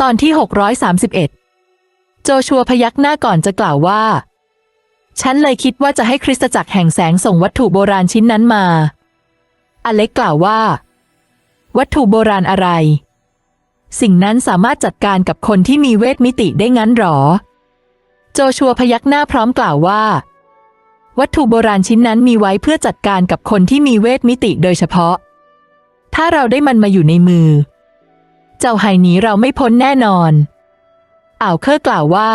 ตอนที่ 631 โจชัวพยักหน้าก่อนจะกล่าวว่า ฉันเลยคิดว่าจะให้คริสตจักรแห่งแสงส่งวัตถุโบราณชิ้นนั้นมา อเล็กกล่าวว่า วัตถุโบราณอะไร สิ่งนั้นสามารถจัดการกับคนที่มีเวทมิติได้งั้นหรอ โจชัวพยักหน้าพร้อมกล่าวว่า วัตถุโบราณชิ้นนั้นมีไว้เพื่อจัดการกับคนที่มีเวทมิติโดยเฉพาะ ถ้าเราได้มันมาอยู่ในมือ เจ้าไห่หนีเราไม่พ้นแน่นอน อ่าวเคอร์กล่าวว่า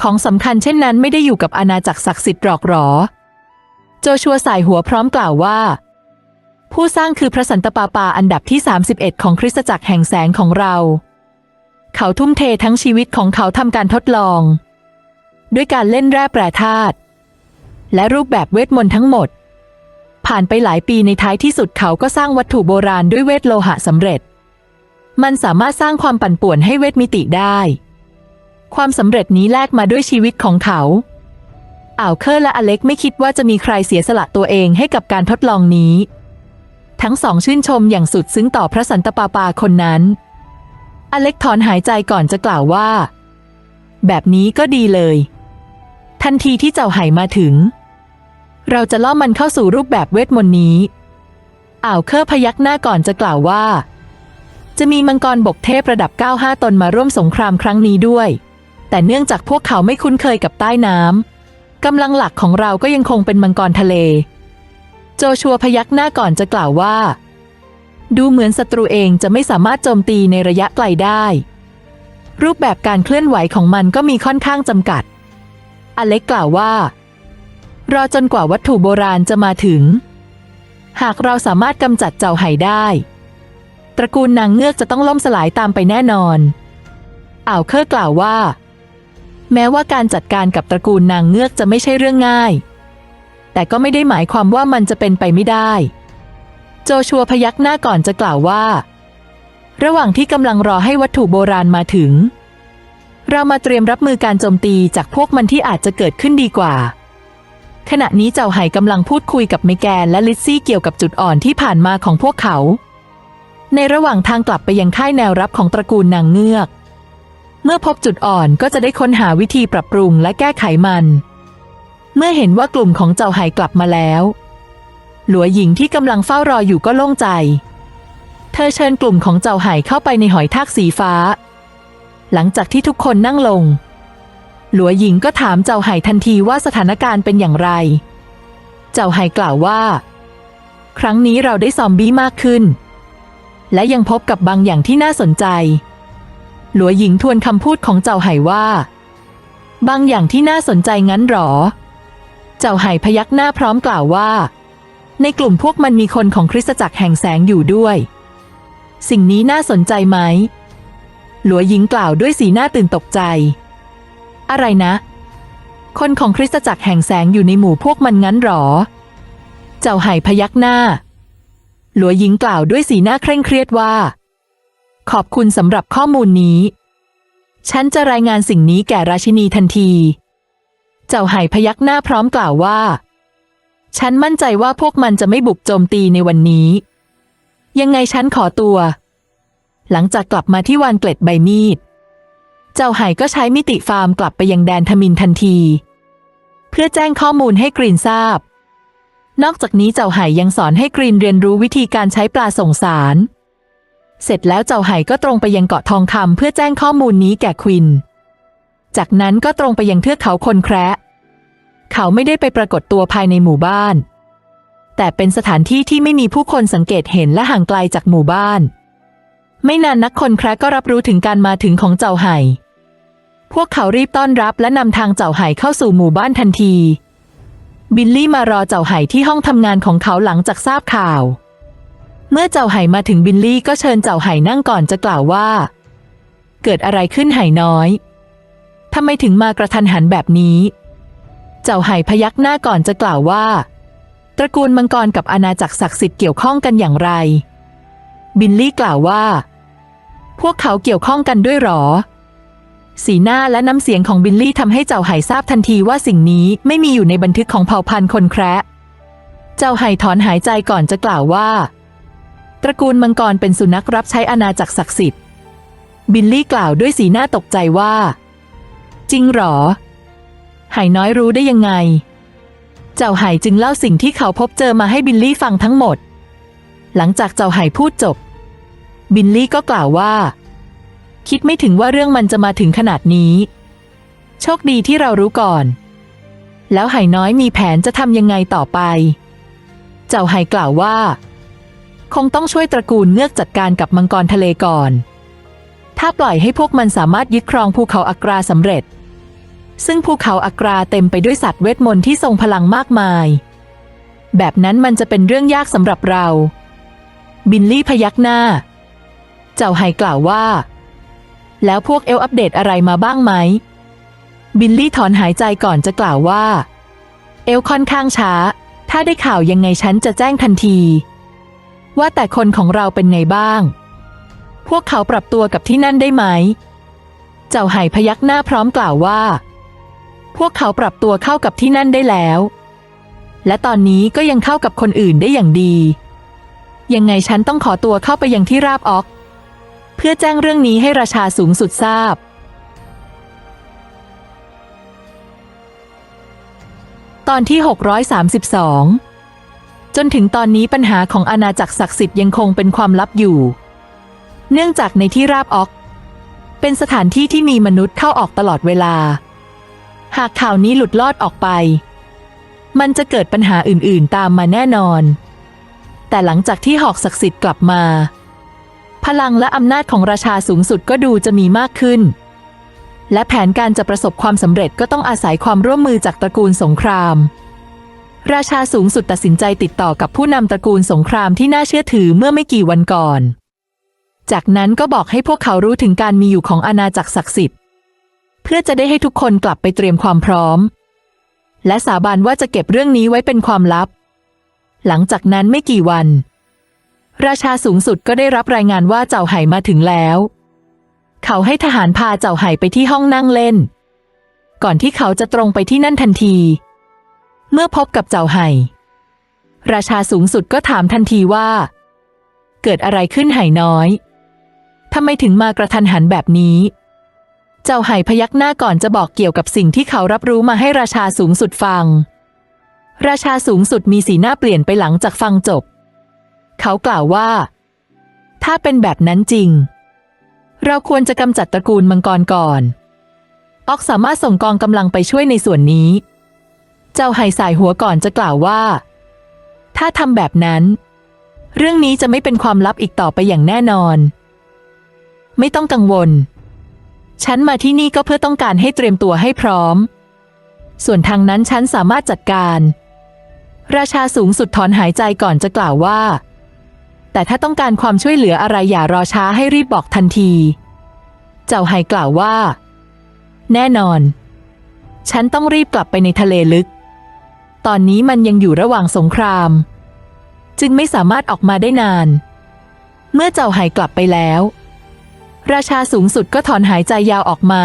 ของสำคัญเช่นนั้นไม่ได้อยู่กับอาณาจักรศักดิ์สิทธิ์หรอกหรอ โจชัวสายหัวพร้อมกล่าวว่า ผู้สร้างคือพระสันตปาปาอันดับที่ 31 ของคริสตจักรแห่งแสงของเรา เขาทุ่มเททั้งชีวิตของเขาทำการทดลอง ด้วยการเล่นแร่แปรธาตุและรูปแบบเวทมนต์ทั้งหมด ผ่านไปหลายปีในท้ายที่สุดเขาก็สร้างวัตถุโบราณด้วยเวทโลหะสำเร็จ มันสามารถสร้างความปั่นป่วนให้เวทมิติได้ ความสำเร็จนี้แลกมาด้วยชีวิตของเขาอ่าวเคอร์และอเล็กไม่คิดว่าจะมีใครเสียสละตัวเองให้กับการทดลองนี้ ทั้งสองชื่นชมอย่างสุดซึ้งต่อพระสันตปาปาคนนั้น อเล็กถอนหายใจก่อนจะกล่าวว่า แบบนี้ก็ดีเลย ทันทีที่เจ้าไห่มาถึง เราจะล่อมันเข้าสู่รูปแบบเวทมนต์นี้อ่าวเคอร์พยักหน้าก่อนจะกล่าวว่า จะมีมังกรบกเทพระดับ 95 ตนมาร่วมสงครามครั้งนี้ด้วย แต่เนื่องจากพวกเขาไม่คุ้นเคยกับใต้น้ำกำลังหลักของเราก็ยังคงเป็นมังกรทะเล โจชัวพยักหน้าก่อนจะกล่าวว่า ดูเหมือนศัตรูเองจะไม่สามารถโจมตีในระยะไกลได้ รูปแบบการเคลื่อนไหวของมันก็มีค่อนข้างจำกัด อเล็กกล่าวว่า รอจนกว่าวัตถุโบราณจะมาถึง หากเราสามารถกำจัดเจ้าไห่ได้ ตระกูลนางเงือกจะต้องล่มสลายตามไปแน่นอน อ่าวเคอร์กล่าวว่า แม้ว่าการจัดการกับตระกูลนางเงือกจะไม่ใช่เรื่องง่าย แต่ก็ไม่ได้หมายความว่ามันจะเป็นไปไม่ได้ โจชัวพยักหน้าก่อนจะกล่าวว่า ระหว่างที่กำลังรอให้วัตถุโบราณมาถึง เรามาเตรียมรับมือการโจมตีจากพวกมันที่อาจจะเกิดขึ้นดีกว่าขณะนี้เจ้าไห่กำลังพูดคุยกับเมแกนและลิซซี่เกี่ยวกับจุดอ่อนที่ผ่านมาของพวกเขา ในระหว่างทางกลับไปยังค่ายแนวรับของตระกูลนางเงือก เมื่อพบจุดอ่อนก็จะได้ค้นหาวิธีปรับปรุงและแก้ไขมัน เมื่อเห็นว่ากลุ่มของเจ้าไห่กลับมาแล้ว หลัวหญิงที่กำลังเฝ้ารออยู่ก็โล่งใจ เธอเชิญกลุ่มของเจ้าไห่เข้าไปในหอยทากสีฟ้า หลังจากที่ทุกคนนั่งลง หลัวหญิงก็ถามเจ้าไห่ทันทีว่าสถานการณ์เป็นอย่างไร เจ้าไห่กล่าวว่า ครั้งนี้เราได้ซอมบี้มากขึ้น และยังพบกับบางอย่างที่น่าสนใจ หลัวหญิงทวนคำพูดของเจ้าไห่ว่า บางอย่างที่น่าสนใจงั้นหรอ เจ้าไห่พยักหน้าพร้อมกล่าวว่า ในกลุ่มพวกมันมีคนของคริสตจักรแห่งแสงอยู่ด้วย สิ่งนี้น่าสนใจไหม หลัวหญิงกล่าวด้วยสีหน้าตื่นตกใจ อะไรนะ คนของคริสตจักรแห่งแสงอยู่ในหมู่พวกมันงั้นหรอ เจ้าไห่พยักหน้า หลัวหญิงกล่าวด้วยสีหน้าเคร่งเครียดว่า ขอบคุณสำหรับข้อมูลนี้ ฉันจะรายงานสิ่งนี้แก่ราชินีทันที เจ้าไห่พยักหน้าพร้อมกล่าวว่า ฉันมั่นใจว่าพวกมันจะไม่บุกโจมตีในวันนี้ ยังไงฉันขอตัว หลังจากกลับมาที่วานเกล็ดใบมีด เจ้าไห่ก็ใช้มิติฟาร์มกลับไปยังแดนทมินทันที เพื่อแจ้งข้อมูลให้กรีนทราบ นอกจากนี้เจ้าไห่ยังสอนให้กรีนเรียนรู้วิธีการใช้ปลาส่งสาร เสร็จแล้วเจ้าไห่ก็ตรงไปยังเกาะทองคำเพื่อแจ้งข้อมูลนี้แก่ควิน จากนั้นก็ตรงไปยังเทือกเขาคนแคระเขาไม่ได้ไปปรากฏตัวภายในหมู่บ้าน แต่เป็นสถานที่ที่ไม่มีผู้คนสังเกตเห็นและห่างไกลจากหมู่บ้าน ไม่นานนักคนแคระก็รับรู้ถึงการมาถึงของเจ้าไห่ พวกเขารีบต้อนรับและนำทางเจ้าไห่เข้าสู่หมู่บ้านทันที บิลลี่มารอเจ้าไห่ที่ห้องทำงานของเขาหลังจากทราบข่าว เมื่อเจ้าไห่มาถึงบิลลี่ก็เชิญเจ้าไห่นั่งก่อนจะกล่าวว่า เกิดอะไรขึ้นไห่น้อยทำไมถึงมากระทันหันแบบนี้ เจ้าไห่พยักหน้าก่อนจะกล่าวว่า ตระกูลมังกรกับอาณาจักรศักดิ์สิทธิ์เกี่ยวข้องกันอย่างไร บิลลี่กล่าวว่า พวกเขาเกี่ยวข้องกันด้วยหรอ สีหน้าและน้ำเสียงของบิลลี่ทำให้เจ้าไห่ทราบทันทีว่าสิ่งนี้ไม่มีอยู่ในบันทึกของเผ่าพันธุ์คนแคระเจ้าไห่ถอนหายใจก่อนจะกล่าวว่า ตระกูลมังกรเป็นสุนัขรับใช้อาณาจักรศักดิ์สิทธิ์ บิลลี่กล่าวด้วยสีหน้าตกใจว่า จริงหรอ ไหน้อยรู้ได้ยังไง เจ้าไหจึงเล่าสิ่งที่เขาพบเจอมาให้บิลลี่ฟังทั้งหมด หลังจากเจ้าไหพูดจบ บิลลี่ก็กล่าวว่า คิดไม่ถึงว่าเรื่องมันจะมาถึงขนาดนี้ โชคดีที่เรารู้ก่อน แล้วไหน้อยมีแผนจะทำยังไงต่อไป เจ้าไหกล่าวว่า คงต้องช่วยตระกูลเงือกจัดการกับมังกรทะเลก่อน ถ้าปล่อยให้พวกมันสามารถยึดครองภูเขาอักราสำเร็จ ซึ่งภูเขาอักราเต็มไปด้วยสัตว์เวทมนต์ที่ทรงพลังมากมาย แบบนั้นมันจะเป็นเรื่องยากสำหรับเรา บินลี่พยักหน้า เจ้าไฮกล่าวว่า แล้วพวกเอลอัปเดตอะไรมาบ้างไหม บิลลี่ถอนหายใจก่อนจะกล่าวว่า เอลค่อนข้างช้า ถ้าได้ข่าวยังไงฉันจะแจ้งทันที ว่าแต่คนของเราเป็นไงบ้าง พวกเขาปรับตัวกับที่นั่นได้ไหม เจ้าไห่พยักหน้าพร้อมกล่าวว่า พวกเขาปรับตัวเข้ากับที่นั่นได้แล้ว และตอนนี้ก็ยังเข้ากับคนอื่นได้อย่างดี ยังไงฉันต้องขอตัวเข้าไปยังที่ราบออก เพื่อแจ้งเรื่องนี้ให้ราชาสูงสุดทราบ ตอนที่ 632 จนถึงตอนนี้ปัญหาของอาณาจักรศักดิ์สิทธิ์ยังคงเป็นความลับอยู่ เนื่องจากในที่ราบออก เป็นสถานที่ที่มีมนุษย์เข้าออกตลอดเวลา หากข่าวนี้หลุดลอดออกไป มันจะเกิดปัญหาอื่นๆตามมาแน่นอน แต่หลังจากที่หอกศักดิ์สิทธิ์กลับมา พลังและอำนาจของราชาสูงสุดก็ดูจะมีมากขึ้น และแผนการจะประสบความสำเร็จก็ต้องอาศัยความร่วมมือจากตระกูลสงคราม ราชาสูงสุดตัดสินใจติดต่อกับผู้นำตระกูลสงครามที่น่าเชื่อถือเมื่อไม่กี่วันก่อน จากนั้นก็บอกให้พวกเขารู้ถึงการมีอยู่ของอาณาจักรศักดิ์สิทธิ์ เพื่อจะได้ให้ทุกคนกลับไปเตรียมความพร้อม และสาบานว่าจะเก็บเรื่องนี้ไว้เป็นความลับ หลังจากนั้นไม่กี่วัน ราชาสูงสุดก็ได้รับรายงานว่าเจ้าไห่มาถึงแล้ว เขาให้ทหารพาเจ้าไห่ไปที่ห้องนั่งเล่น ก่อนที่เขาจะตรงไปที่นั่นทันที เมื่อพบกับเจ้าไห่ ราชาสูงสุดก็ถามทันทีว่า เกิดอะไรขึ้นไห่น้อยทำไมถึงมากระทันหันแบบนี้ เจ้าไห่พยักหน้าก่อนจะบอกเกี่ยวกับสิ่งที่เขารับรู้มาให้ราชาสูงสุดฟัง ราชาสูงสุดมีสีหน้าเปลี่ยนไปหลังจากฟังจบ เขากล่าวว่า ถ้าเป็นแบบนั้นจริง เราควรจะกำจัดตระกูลมังกรก่อน ออกสามารถส่งกองกำลังไปช่วยในส่วนนี้ เจ้าไห่สายหัวก่อนจะกล่าวว่า ถ้าทำแบบนั้น เรื่องนี้จะไม่เป็นความลับอีกต่อไปอย่างแน่นอน ไม่ต้องกังวล ฉันมาที่นี่ก็เพื่อต้องการให้เตรียมตัวให้พร้อม ส่วนทางนั้นฉันสามารถจัดการ ราชาสูงสุดถอนหายใจก่อนจะกล่าวว่า แต่ถ้าต้องการความช่วยเหลืออะไรอย่ารอช้าให้รีบบอกทันที เจ้าไห่กล่าวว่า แน่นอน ฉันต้องรีบกลับไปในทะเลลึก ตอนนี้มันยังอยู่ระหว่างสงคราม จึงไม่สามารถออกมาได้นาน เมื่อเจ้าไห่กลับไปแล้ว ราชาสูงสุดก็ถอนหายใจยาวออกมา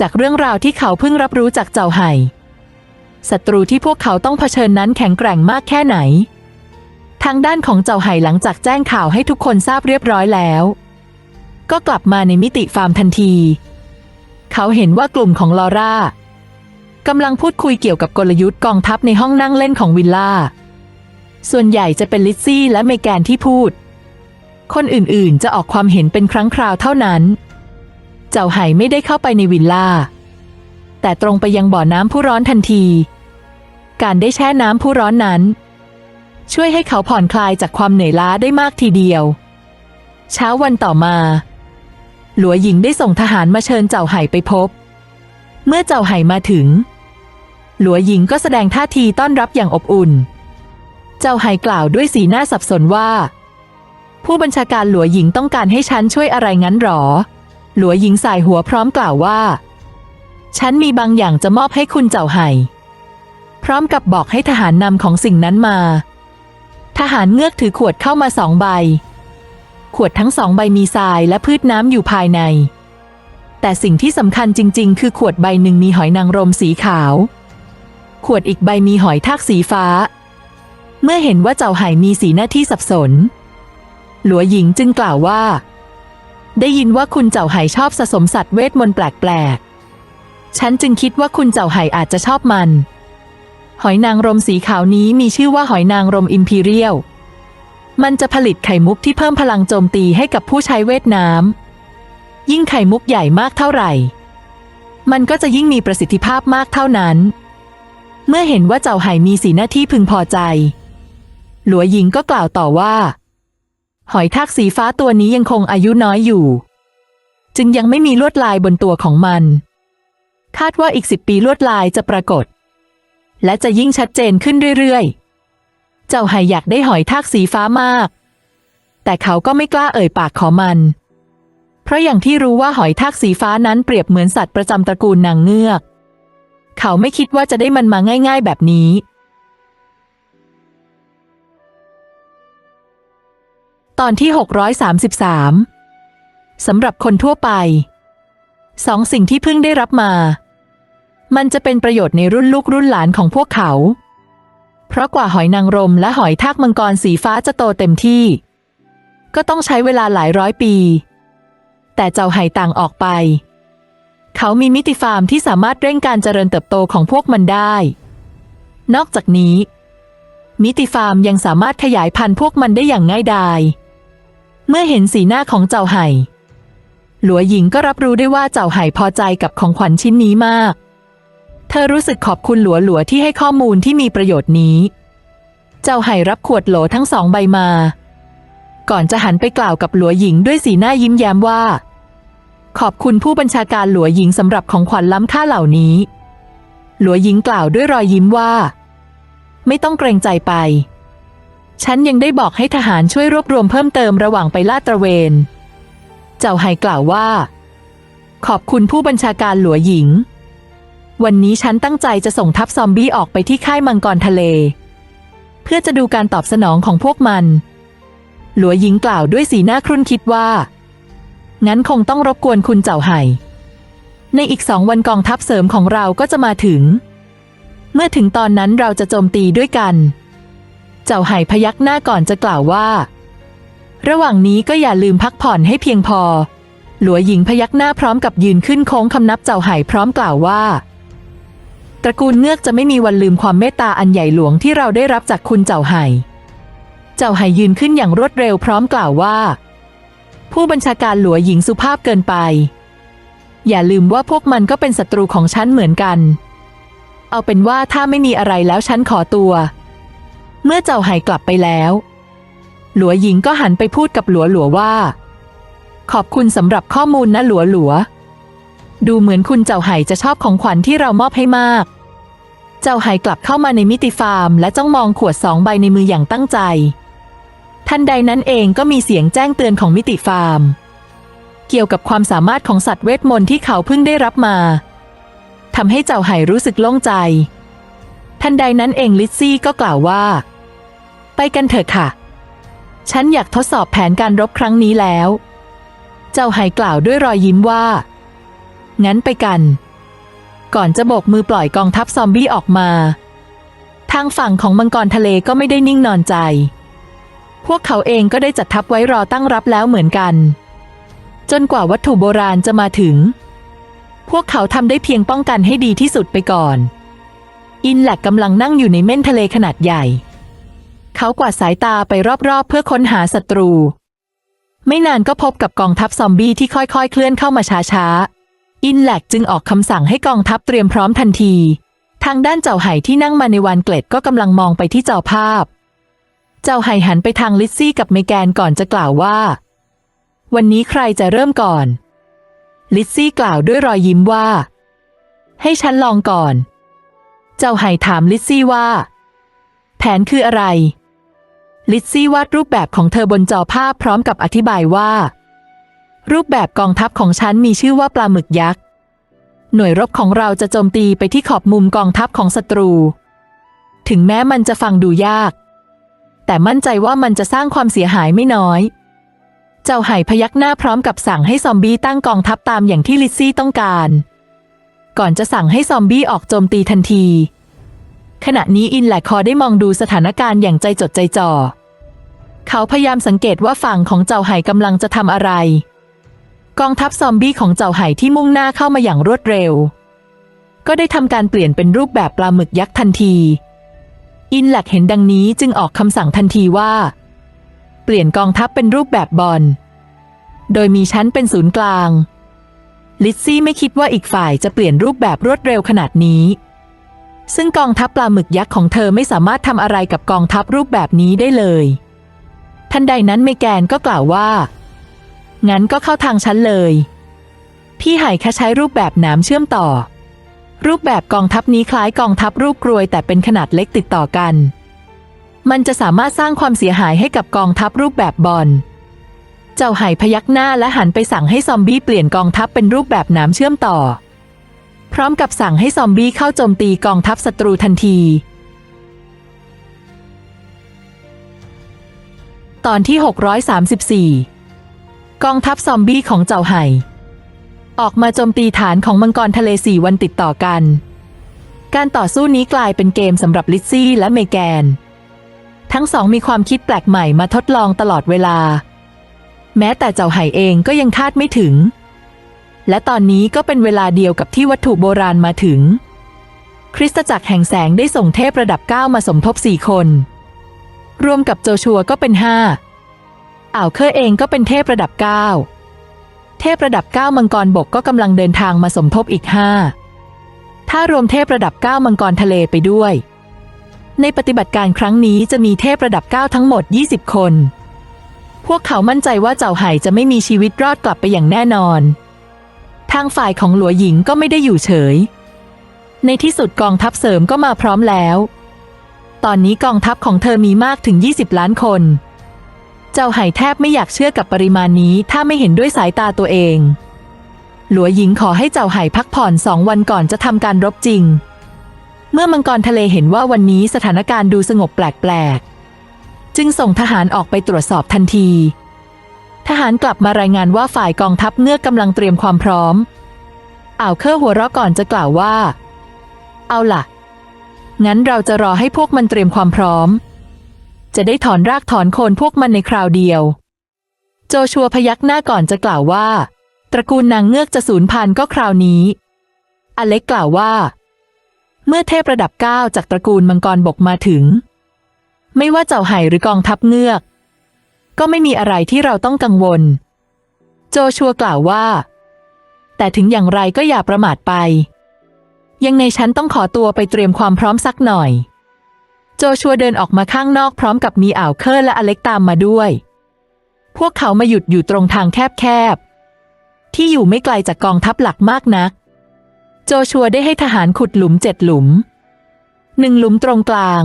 จากเรื่องราวที่เขาเพิ่งรับรู้จากเจ้าไห่ศัตรูที่พวกเขาต้องเผชิญนั้นแข็งแกร่งมากแค่ไหน ทางด้านของเจ้าไห่หลังจากแจ้งข่าวให้ทุกคนทราบเรียบร้อยแล้ว ก็กลับมาในมิติฟาร์มทันที เขาเห็นว่ากลุ่มของลอร่ากำลังพูดคุยเกี่ยวกับกลยุทธ์กองทัพในห้องนั่งเล่นของวิลล่า ส่วนใหญ่จะเป็นลิซซี่และเมแกนที่พูด คนอื่นๆจะออกความเห็นเป็นครั้งคราวเท่านั้น เจ้าไห่ไม่ได้เข้าไปในวิลล่า แต่ตรงไปยังบ่อน้ำผู้ร้อนทันที การได้แช่น้ำผู้ร้อนนั้น ช่วยให้เขาผ่อนคลายจากความเหนื่อยล้าได้มากทีเดียว เช้าวันต่อมา หลัวหญิงได้ส่งทหารมาเชิญเจ้าไห่ไปพบ เมื่อเจ้าไห่มาถึง หลัวหญิงก็แสดงท่าทีต้อนรับอย่างอบอุ่น เจ้าไห่กล่าวด้วยสีหน้าสับสนว่า ผู้บัญชาการหลัวหญิงต้องการให้ฉันช่วยอะไรงั้นหรอ หลัวหญิงสายหัวพร้อมกล่าวว่า ฉันมีบางอย่างจะมอบให้คุณเจ้าไห่พร้อมกับบอกให้ทหารนำของสิ่งนั้นมา ทหารเงือกถือขวดเข้ามาสองใบ ขวดทั้งสองใบมีทรายและพืชน้ำอยู่ภายใน แต่สิ่งที่สำคัญจริง ๆ คือขวดใบหนึ่งมีหอยนางรมสีขาว ขวดอีกใบมีหอยทากสีฟ้า เมื่อเห็นว่าเจ้าไห่มีสีหน้าที่สับสน หลัวหญิงจึงกล่าวว่า ได้ยินว่าคุณเจ้าไห่ชอบสะสมสัตว์เวทมนต์แปลกๆ ฉันจึงคิดว่าคุณเจ้าไห่อาจจะชอบมัน หอยนางรมสีขาวนี้มีชื่อว่าหอยนางรมอิมพีเรียล มันจะผลิตไข่มุกที่เพิ่มพลังโจมตีให้กับผู้ใช้เวทน้ำ ยิ่งไข่มุกใหญ่มากเท่าไหร่ มันก็จะยิ่งมีประสิทธิภาพมากเท่านั้น เมื่อเห็นว่าเจ้าไห่มีสีหน้าที่พึงพอใจ หลัวหญิงก็กล่าวต่อว่า หอยทากสีฟ้าตัวนี้ยังคงอายุน้อยอยู่ จึงยังไม่มีลวดลายบนตัวของมัน คาดว่าอีกสิบปีลวดลายจะปรากฏ และจะยิ่งชัดเจนขึ้นเรื่อยๆ เจ้าไห่อยากได้หอยทากสีฟ้ามาก แต่เขาก็ไม่กล้าเอ่ยปากขอมัน เพราะอย่างที่รู้ว่าหอยทากสีฟ้านั้นเปรียบเหมือนสัตว์ประจำตระกูลนางเงือก เขาไม่คิดว่าจะได้มันมาง่ายๆแบบนี้ ตอนที่ 633สำหรับคนทั่วไปสองสิ่งที่เพิ่งได้รับมา มันจะเป็นประโยชน์ในรุ่นลูกรุ่นหลานของพวกเขา เพราะกว่าหอยนางรมและหอยทากมังกรสีฟ้าจะโตเต็มที่ ก็ต้องใช้เวลาหลายร้อยปี แต่เจ้าไห่ต่างออกไป เขามีมิติฟาร์มที่สามารถเร่งการเจริญเติบโตของพวกมันได้ นอกจากนี้ มิติฟาร์มยังสามารถขยายพันธุ์พวกมันได้อย่างง่ายดายเมื่อเห็นสีหน้าของเจ้าไห่ หลัวหญิงก็รับรู้ได้ว่าเจ้าไห่พอใจกับของขวัญชิ้นนี้มาก เธอรู้สึกขอบคุณหลัวหลัวที่ให้ข้อมูลที่มีประโยชน์นี้ เจ้าไห่รับขวดโหลทั้งสองใบมา ก่อนจะหันไปกล่าวกับหลัวหญิงด้วยสีหน้ายิ้มแย้มว่า ขอบคุณผู้บัญชาการหลัวหญิงสำหรับของขวัญล้ำค่าเหล่านี้ หลัวหญิงกล่าวด้วยรอยยิ้มว่า ไม่ต้องเกรงใจไป ฉันยังได้บอกให้ทหารช่วยรวบรวมเพิ่มเติมระหว่างไปลาดตระเวน เจ้าไห่กล่าวว่า ขอบคุณผู้บัญชาการหลัวหญิง วันนี้ฉันตั้งใจจะส่งทัพซอมบี้ออกไปที่ค่ายมังกรทะเล เพื่อจะดูการตอบสนองของพวกมัน หลัวหญิงกล่าวด้วยสีหน้าครุ่นคิดว่า งั้นคงต้องรบกวนคุณเจ้าไห่ ในอีกสองวันกองทัพเสริมของเราก็จะมาถึง เมื่อถึงตอนนั้นเราจะโจมตีด้วยกัน เจ้าไห่พยักหน้าก่อนจะกล่าวว่า ระหว่างนี้ก็อย่าลืมพักผ่อนให้เพียงพอ หลัวหญิงพยักหน้าพร้อมกับยืนขึ้นโค้งคำนับเจ้าไห่พร้อมกล่าวว่า ตระกูลเงือกจะไม่มีวันลืมความเมตตาอันใหญ่หลวงที่เราได้รับจากคุณเจ้าไห่ เจ้าไห่ยืนขึ้นอย่างรวดเร็วพร้อมกล่าวว่า ผู้บัญชาการหลัวหญิงสุภาพเกินไป อย่าลืมว่าพวกมันก็เป็นศัตรูของฉันเหมือนกัน เอาเป็นว่าถ้าไม่มีอะไรแล้วฉันขอตัว เมื่อเจ้าไห่กลับไปแล้ว หลัวหญิงก็หันไปพูดกับหลัวหลัวว่า ขอบคุณสำหรับข้อมูลนะหลัวหลัว ดูเหมือนคุณเจ้าไห่จะชอบของขวัญที่เรามอบให้มาก เจ้าไห่กลับเข้ามาในมิติฟาร์ม และจ้องมองขวดสองใบในมืออย่างตั้งใจ ทันใดนั้นเองก็มีเสียงแจ้งเตือนของมิติฟาร์ม เกี่ยวกับความสามารถของสัตว์เวทมนต์ที่เขาเพิ่งได้รับมาทำให้เจ้าไห่รู้สึกโล่งใจ ทันใดนั้นเองลิซซี่ก็กล่าวว่า ไปกันเถอะค่ะ ฉันอยากทดสอบแผนการรบครั้งนี้แล้ว เจ้าไห่กล่าวด้วยรอยยิ้มว่า งั้นไปกัน ก่อนจะโบกมือปล่อยกองทัพซอมบี้ออกมา ทางฝั่งของมังกรทะเลก็ไม่ได้นิ่งนอนใจ พวกเขาเองก็ได้จัดทัพไว้รอตั้งรับแล้วเหมือนกัน จนกว่าวัตถุโบราณจะมาถึง พวกเขาทำได้เพียงป้องกันให้ดีที่สุดไปก่อน อินแลกกำลังนั่งอยู่ในเม่นทะเลขนาดใหญ่ เขากวาดสายตาไปรอบๆ เพื่อค้นหาศัตรูไม่นานก็พบกับกองทัพซอมบี้ที่ค่อยๆ เคลื่อนเข้ามาช้าๆ อินแลกจึงออกคำสั่งให้กองทัพเตรียมพร้อมทันที ทางด้านเจ้าไห่ที่นั่งมาในวานเกล็ดก็กำลังมองไปที่จอภาพ เจ้าไห่หันไปทางลิซซี่กับเมแกนก่อนจะกล่าวว่า วันนี้ใครจะเริ่มก่อน ลิซซี่กล่าวด้วยรอยยิ้มว่า ให้ฉันลองก่อน เจ้าไห่ถามลิซซี่ว่า แผนคืออะไร ลิซซี่วาดรูปแบบของเธอบนจอภาพพร้อมกับอธิบายว่า รูปแบบกองทัพของฉันมีชื่อว่าปลาหมึกยักษ์ หน่วยรบของเราจะโจมตีไปที่ขอบมุมกองทัพของศัตรู ถึงแม้มันจะฟังดูยาก แต่มั่นใจว่ามันจะสร้างความเสียหายไม่น้อย เจ้าไห่พยักหน้าพร้อมกับสั่งให้ซอมบี้ตั้งกองทัพตามอย่างที่ลิซซี่ต้องการ ก่อนจะสั่งให้ซอมบี้ออกโจมตีทันที ขณะนี้อินแลคอได้มองดูสถานการณ์อย่างใจจดใจจ่อ เขาพยายามสังเกตว่าฝั่งของเจ้าไห่กำลังจะทำอะไร กองทัพซอมบี้ของเจ้าไห่ที่มุ่งหน้าเข้ามาอย่างรวดเร็ว ก็ได้ทำการเปลี่ยนเป็นรูปแบบปลาหมึกยักษ์ทันที อินแลกเห็นดังนี้จึงออกคำสั่งทันทีว่า เปลี่ยนกองทัพเป็นรูปแบบบอล โดยมีชั้นเป็นศูนย์กลาง ลิซซี่ไม่คิดว่าอีกฝ่ายจะเปลี่ยนรูปแบบรวดเร็วขนาดนี้ ซึ่งกองทัพปลาหมึกยักษ์ของเธอไม่สามารถทำอะไรกับกองทัพรูปแบบนี้ได้เลย ทันใดนั้นเมแกนก็กล่าวว่า งั้นก็เข้าทางฉันเลย พี่ไห่แค่ใช้รูปแบบหนามเชื่อมต่อ รูปแบบกองทัพนี้คล้ายกองทัพรูปกรวยแต่เป็นขนาดเล็กติดต่อกัน มันจะสามารถสร้างความเสียหายให้กับกองทัพรูปแบบบอล เจ้าไห่พยักหน้าและหันไปสั่งให้ซอมบี้เปลี่ยนกองทัพเป็นรูปแบบหนามเชื่อมต่อ พร้อมกับสั่งให้ซอมบี้เข้าโจมตีกองทัพศัตรูทันทีตอนที่ 634 กองทัพซอมบี้ของเจ้าไห่ ออกมาโจมตีฐานของมังกรทะเลสี่วันติดต่อกัน การต่อสู้นี้กลายเป็นเกมสำหรับลิซซี่และเมแกน ทั้งสองมีความคิดแปลกใหม่มาทดลองตลอดเวลา แม้แต่เจ้าไห่เองก็ยังคาดไม่ถึง และตอนนี้ก็เป็นเวลาเดียวกับที่วัตถุโบราณมาถึง คริสตจักรแห่งแสงได้ส่งเทพระดับ 9 มาสมทบสี่คน รวมกับโจชัวก็เป็นห้า อ่าวเคอเองก็เป็นเทพระดับ 9 เทพระดับ 9 มังกรบกก็กำลังเดินทางมาสมทบอีกห้าถ้ารวมเทพระดับ 9 มังกรทะเลไปด้วย ในปฏิบัติการครั้งนี้จะมีเทพระดับ 9 ทั้งหมด 20 คน พวกเขามั่นใจว่าเจ้าไห่จะไม่มีชีวิตรอดกลับไปอย่างแน่นอน ทางฝ่ายของหลัวหญิงก็ไม่ได้อยู่เฉย ในที่สุดกองทัพเสริมก็มาพร้อมแล้ว ตอนนี้กองทัพของเธอมีมากถึง 20 ล้านคน เจ้าไห่แทบไม่อยากเชื่อกับปริมาณนี้ ถ้าไม่เห็นด้วยสายตาตัวเอง หลัวหญิงขอให้เจ้าไห่พักผ่อนสองวันก่อนจะทำการรบจริง เมื่อมังกรทะเลเห็นว่าวันนี้สถานการณ์ดูสงบแปลกๆ จึงส่งทหารออกไปตรวจสอบทันที ทหารกลับมารายงานว่าฝ่ายกองทัพเงือกกำลังเตรียมความพร้อม อ่าวเคอร์หัวเราะก่อนจะกล่าวว่า เอาล่ะ งั้นเราจะรอให้พวกมันเตรียมความพร้อม จะได้ถอนรากถอนโคนพวกมันในคราวเดียว โจชัวพยักหน้าก่อนจะกล่าวว่า ตระกูลนางเงือกจะสูญพันธุ์ก็คราวนี้ อเล็กกล่าวว่า เมื่อเทพระดับเก้าจากตระกูลมังกรบกมาถึง ไม่ว่าเจ้าไห่หรือกองทัพเงือก ก็ไม่มีอะไรที่เราต้องกังวล โจชัวกล่าวว่า แต่ถึงอย่างไรก็อย่าประมาทไป ยังในฉันต้องขอตัวไปเตรียมความพร้อมสักหน่อย โจชัวเดินออกมาข้างนอกพร้อมกับมีอ่าวเคอร์และอเล็กตามมาด้วย พวกเขามาหยุดอยู่ตรงทางแคบๆ ที่อยู่ไม่ไกลจากกองทัพหลักมากนัก โจชัวได้ให้ทหารขุดหลุมเจ็ดหลุม หนึ่งหลุมตรงกลาง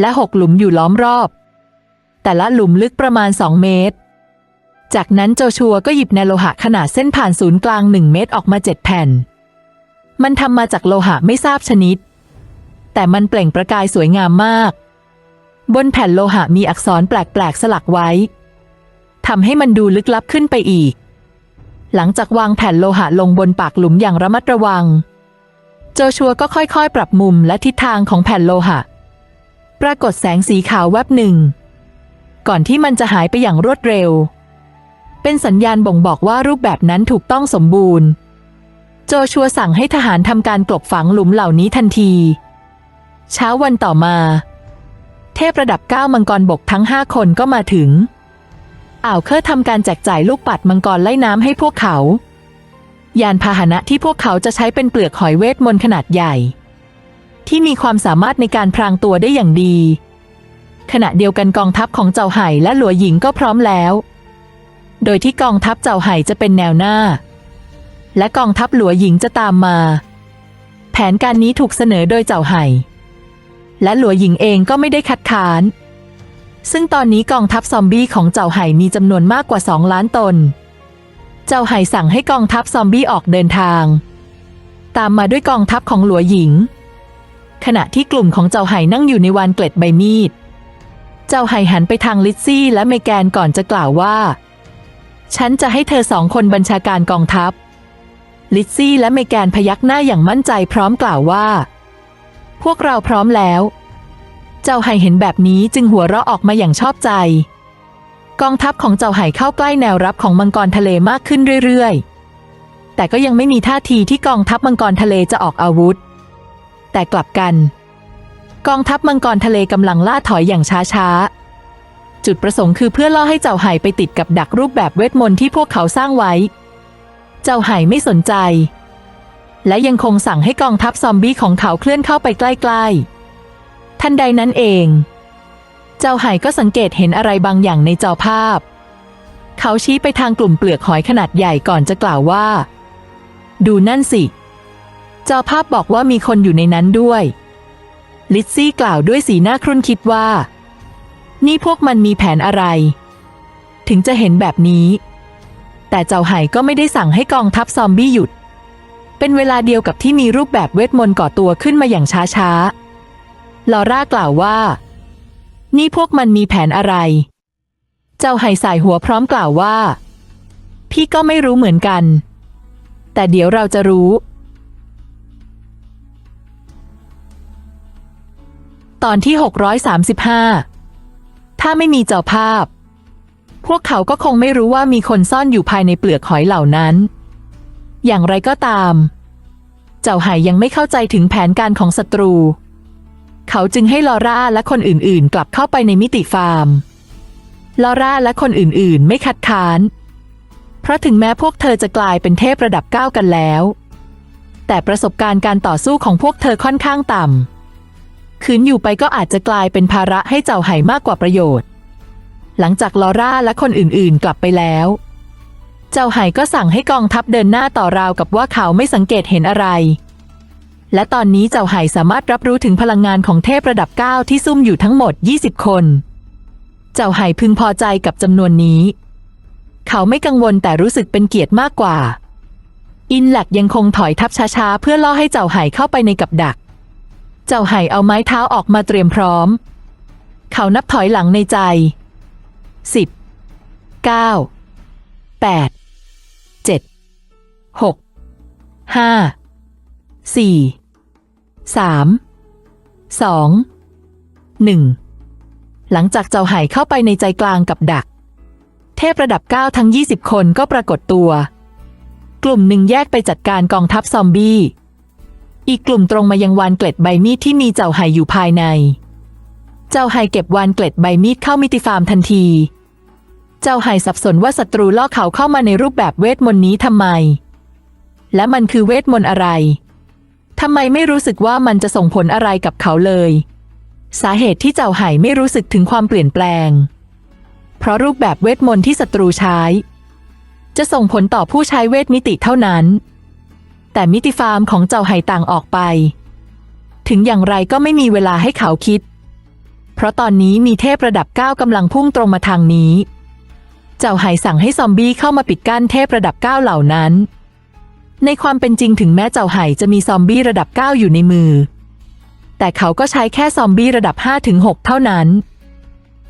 และหกหลุมอยู่ล้อมรอบ แต่ละหลุมลึกประมาณสองเมตร จากนั้นโจชัวก็หยิบแนโลหะขนาดเส้นผ่านศูนย์กลางหนึ่งเมตรออกมาเจ็ดแผ่น มันทำมาจากโลหะไม่ทราบชนิด แต่มันเปล่งประกายสวยงามมาก บนแผ่นโลหะมีอักษรแปลกๆสลักไว้ทำให้มันดูลึกลับขึ้นไปอีก หลังจากวางแผ่นโลหะลงบนปากหลุมอย่างระมัดระวัง โจชัวก็ค่อยๆ ปรับมุมและทิศทางของแผ่นโลหะ ปรากฏแสงสีขาวแวบหนึ่ง ก่อนที่มันจะหายไปอย่างรวดเร็ว เป็นสัญญาณบ่งบอกว่ารูปแบบนั้นถูกต้องสมบูรณ์ โจชัวสั่งให้ทหารทำการกลบฝังหลุมเหล่านี้ทันที เช้าวันต่อมา เทพระดับเก้ามังกรบกทั้งห้าคนก็มาถึง อ่าวเคอร์ทำการแจกจ่ายลูกปัดมังกรไล่น้ำให้พวกเขา ยานพาหนะที่พวกเขาจะใช้เป็นเปลือกหอยเวทมนต์ขนาดใหญ่ ที่มีความสามารถในการพรางตัวได้อย่างดี ขณะเดียวกันกองทัพของเจ้าไห่และหลัวหญิงก็พร้อมแล้ว โดยที่กองทัพเจ้าไห่จะเป็นแนวหน้า และกองทัพหลัวหญิงจะตามมา แผนการนี้ถูกเสนอโดยเจ้าไห่ และหลัวหญิงเองก็ไม่ได้คัดค้าน ซึ่งตอนนี้กองทัพซอมบี้ของเจ้าไห่มีจำนวนมากกว่าสองล้านตน เจ้าไห่สั่งให้กองทัพซอมบี้ออกเดินทาง ตามมาด้วยกองทัพของหลัวหญิง ขณะที่กลุ่มของเจ้าไห่นั่งอยู่ในวานเกล็ดใบมีด เจ้าไห่หันไปทางลิซซี่และเมแกนก่อนจะกล่าวว่า ฉันจะให้เธอสองคนบัญชาการกองทัพ ลิซซี่และเมแกนพยักหน้าอย่างมั่นใจพร้อมกล่าวว่า พวกเราพร้อมแล้ว เจ้าไห่เห็นแบบนี้จึงหัวเราะออกมาอย่างชอบใจ กองทัพของเจ้าไห่เข้าใกล้แนวรับของมังกรทะเลมากขึ้นเรื่อยๆ แต่ก็ยังไม่มีท่าทีที่กองทัพมังกรทะเลจะออกอาวุธ แต่กลับกัน กองทัพมังกรทะเลกำลังล่าถอยอย่างช้าๆ จุดประสงค์คือเพื่อล่อให้เจ้าไห่ไปติดกับดักรูปแบบเวทมนต์ที่พวกเขาสร้างไว้ เจ้าไห่ไม่สนใจ และยังคงสั่งให้กองทัพซอมบี้ของเขาเคลื่อนเข้าไปใกล้ๆ ทันใดนั้นเอง เจ้าไห่ก็สังเกตเห็นอะไรบางอย่างในจอภาพ เขาชี้ไปทางกลุ่มเปลือกหอยขนาดใหญ่ก่อนจะกล่าวว่า ดูนั่นสิ จอภาพบอกว่ามีคนอยู่ในนั้นด้วย ลิซซี่กล่าวด้วยสีหน้าครุ่นคิดว่า นี่พวกมันมีแผนอะไร ถึงจะเห็นแบบนี้ แต่เจ้าไห่ก็ไม่ได้สั่งให้กองทัพซอมบี้หยุด เป็นเวลาเดียวกับที่มีรูปแบบเวทมนต์ก่อตัวขึ้นมาอย่างช้าๆ ลอร่ากล่าวว่า นี่พวกมันมีแผนอะไร เจ้าไห่สายหัวพร้อมกล่าวว่า พี่ก็ไม่รู้เหมือนกัน แต่เดี๋ยวเราจะรู้ ตอนที่ 635 ถ้าไม่มีเจ้าภาพ พวกเขาก็คงไม่รู้ว่ามีคนซ่อนอยู่ภายในเปลือกหอยเหล่านั้น อย่างไรก็ตาม เจ้าไห่ยังไม่เข้าใจถึงแผนการของศัตรู เขาจึงให้ลอร่าและคนอื่นๆ กลับเข้าไปในมิติฟาร์ม ลอร่าและคนอื่นๆ ไม่คัดค้าน เพราะถึงแม้พวกเธอจะกลายเป็นเทพระดับเก้ากันแล้ว แต่ประสบการณ์การต่อสู้ของพวกเธอค่อนข้างต่ำคืนอยู่ไปก็อาจจะกลายเป็นภาระให้เจ้าไห่มากกว่าประโยชน์ หลังจากลอร่าและคนอื่นๆ กลับไปแล้ว เจ้าไห่ก็สั่งให้กองทัพเดินหน้าต่อราวกับว่าเขาไม่สังเกตเห็นอะไร และตอนนี้เจ้าไห่สามารถรับรู้ถึงพลังงานของเทพระดับ 9 ที่ซุ่มอยู่ทั้งหมด 20 คน เจ้าไห่พึงพอใจกับจำนวนนี้ เขาไม่กังวลแต่รู้สึกเป็นเกียรติมากกว่า อินแลกยังคงถอยทับช้าๆ เพื่อล่อให้เจ้าไห่เข้าไปในกับดัก เจ้าไห่เอาไม้เท้าออกมาเตรียมพร้อม เขานับถอยหลังในใจสิบเก้าแปด หกห้าสี่สามสองหนึ่งหลังจากเจ้าไห่เข้าไปในใจกลางกับดัก เทพระดับ 9 ทั้ง 20 คนก็ปรากฏตัว กลุ่มหนึ่งแยกไปจัดการกองทัพซอมบี้ อีกกลุ่มตรงมายังวานเกล็ดใบมีดที่มีเจ้าไห่อยู่ภายใน เจ้าไห่เก็บวานเกล็ดใบมีดเข้ามิติฟาร์มทันที เจ้าไห่สับสนว่าศัตรูล่อเขาเข้ามาในรูปแบบเวทมนต์นี้ทำไม และมันคือเวทมนต์อะไร ทำไมไม่รู้สึกว่ามันจะส่งผลอะไรกับเขาเลย สาเหตุที่เจ้าไห่ไม่รู้สึกถึงความเปลี่ยนแปลง เพราะรูปแบบเวทมนต์ที่ศัตรูใช้ จะส่งผลต่อผู้ใช้เวทมิติเท่านั้น แต่มิติฟาร์มของเจ้าไห่ต่างออกไป ถึงอย่างไรก็ไม่มีเวลาให้เขาคิด เพราะตอนนี้มีเทพระดับ9ก้ากำลังพุ่งตรงมาทางนี้ เจ้าไห่สั่งให้ซอมบี้เข้ามาปิดกั้นเทพระดับ9เหล่านั้น ในความเป็นจริงถึงแม้เจ้าไห่จะมีซอมบี้ระดับ 9 อยู่ในมือ แต่เขาก็ใช้แค่ซอมบี้ระดับ 5-6 เท่านั้น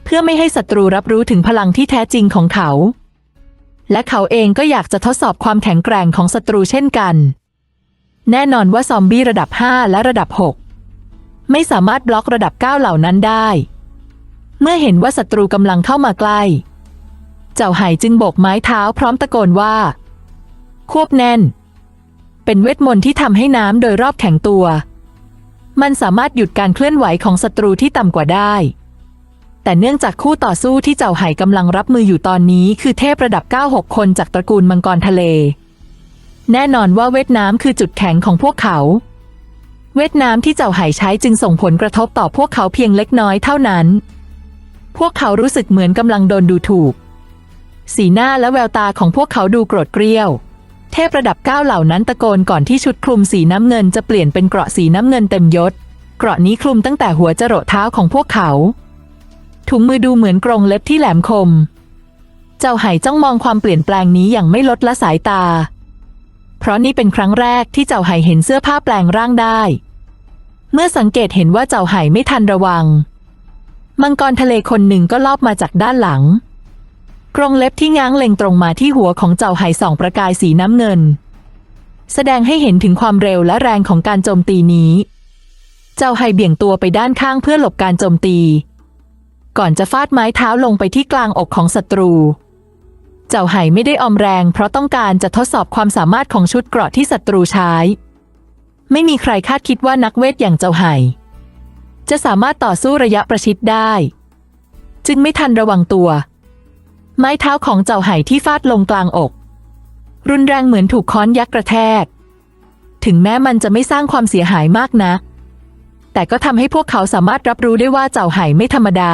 เพื่อไม่ให้ศัตรูรับรู้ถึงพลังที่แท้จริงของเขา และเขาเองก็อยากจะทดสอบความแข็งแกร่งของศัตรูเช่นกัน แน่นอนว่าซอมบี้ระดับ 5 และระดับ 6 ไม่สามารถบล็อกระดับ 9 เหล่านั้นได้ เมื่อเห็นว่าศัตรูกำลังเข้ามาใกล้ เจ้าไห่จึงโบกไม้เท้าพร้อมตะโกนว่า ควบแน่น เป็นเวทมนต์ที่ทำให้น้ำโดยรอบแข็งตัว มันสามารถหยุดการเคลื่อนไหวของศัตรูที่ต่ำกว่าได้ แต่เนื่องจากคู่ต่อสู้ที่เจ้าไห่กำลังรับมืออยู่ตอนนี้ คือเทพระดับ 9-6 คนจากตระกูลมังกรทะเล แน่นอนว่าเวทน้ำคือจุดแข็งของพวกเขา เวทน้ำที่เจ้าไห่ใช้จึงส่งผลกระทบต่อพวกเขาเพียงเล็กน้อยเท่านั้น พวกเขารู้สึกเหมือนกำลังโดนดูถูก สีหน้าและแววตาของพวกเขาดูโกรธเกรี้ยว เทพระดับเก้าเหล่านั้นตะโกนก่อนที่ชุดคลุมสีน้ำเงินจะเปลี่ยนเป็นเกราะสีน้ำเงินเต็มยศ เกราะนี้คลุมตั้งแต่หัวจรดเท้าของพวกเขา ถุงมือดูเหมือนกรงเล็บที่แหลมคม เจ้าไห่จ้องมองความเปลี่ยนแปลงนี้อย่างไม่ลดละสายตา เพราะนี่เป็นครั้งแรกที่เจ้าไห่เห็นเสื้อผ้าแปลงร่างได้ เมื่อสังเกตเห็นว่าเจ้าไห่ไม่ทันระวัง มังกรทะเลคนหนึ่งก็ลอบมาจากด้านหลัง กรงเล็บที่ง้างเล็งตรงมาที่หัวของเจ้าไห่ส่องประกายสีน้ำเงิน แสดงให้เห็นถึงความเร็วและแรงของการโจมตีนี้ เจ้าไห่เบี่ยงตัวไปด้านข้างเพื่อหลบการโจมตี ก่อนจะฟาดไม้เท้าลงไปที่กลางอกของศัตรู เจ้าไห่ไม่ได้ออมแรงเพราะต้องการจะทดสอบความสามารถของชุดเกราะที่ศัตรูใช้ ไม่มีใครคาดคิดว่านักเวทอย่างเจ้าไห่จะสามารถต่อสู้ระยะประชิดได้ จึงไม่ทันระวังตัว ไม้เท้าของเจ้าไห่ที่ฟาดลงกลางอก รุนแรงเหมือนถูกค้อนยักษ์กระแทก ถึงแม้มันจะไม่สร้างความเสียหายมากนะ แต่ก็ทำให้พวกเขาสามารถรับรู้ได้ว่าเจ้าไห่ไม่ธรรมดา